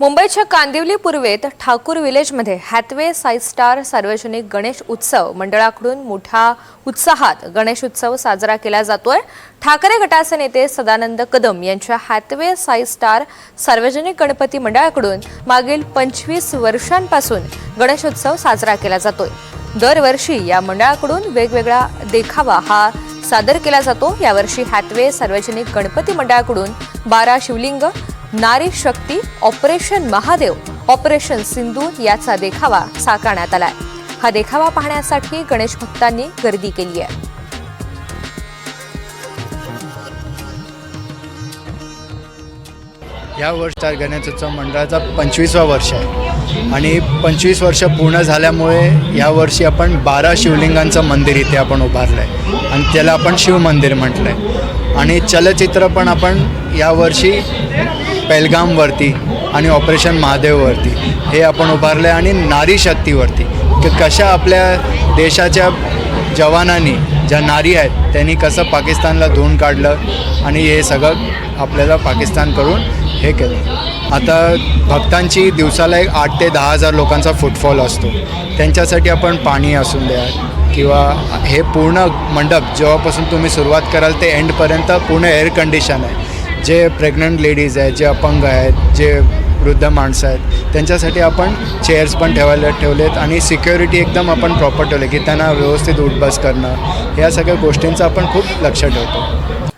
मुंबईच्या कांदिवली पूर्वेत ठाकूर विलेजमध्ये हॅथवे साई स्टार सार्वजनिक गणेश उत्सव मंडळाकडून मोठ्या उत्साहात गणेश उत्सव साजरा केला जातोय. ठाकरे गटाचे नेते सदानंद कदम यांच्या हॅथवे साई स्टार सार्वजनिक गणपती मंडळाकडून मागील पंचवीस वर्षांपासून गणेशोत्सव साजरा केला जातोय. दरवर्षी या मंडळाकडून वेगवेगळा देखावा हा सादर केला जातो. यावर्षी हॅथवे सार्वजनिक गणपती मंडळाकडून बारा शिवलिंग नारी शक्ती ऑपरेशन महादेव ऑपरेशन सिंदूर याचा देखावा साकारण्यात आलाय. हा देखावा पाहण्यासाठी गणेश भक्तांनी गर्दी केली आहे. या वर्ष तर गणेशोत्सव मंडळाचा पंचवीसवा वर्ष आहे. आणि पंचवीस वर्ष पूर्ण झाल्यामुळे या वर्षी आपण बारा शिवलिंगांचं मंदिर इथे आपण उभारलं आहे आणि त्याला आपण शिवमंदिर म्हटलं आहे आणि चलचित्र पण आपण यावर्षी पेलगामवरती आणि ऑपरेशन महादेववरती. हे आपण उभारलं आहे आणि नारी शक्तीवरती. की कशा आपल्या देशाच्या जवानांनी ज्या नारी आहेत त्यांनी कसं पाकिस्तानला धुवून काढलं आणि हे सगळं आपल्याला पाकिस्तान करून हे केलं. आता भक्तांची दिवसाला एक आठ ते दहा हजार लोकांचा फुटफॉल असतो. त्यांच्यासाठी आपण पाणी असून द्या किंवा हे पूर्ण मंडप जेव्हापासून तुम्ही सुरुवात कराल ते एंडपर्यंत पूर्ण एअर कंडिशन आहे. जे प्रेग्नंट लेडीज आहेत जे अपंग आहेत जे वृद्ध माणसं आहेत त्यांच्यासाठी आपण चेअर्स पण ठेवायला ठेवलेत आणि सिक्युरिटी एकदम आपण प्रॉपर ठेवले की त्यांना व्यवस्थित उठबस करणं या सगळ्या गोष्टींचं आपण खूप लक्ष ठेवतो.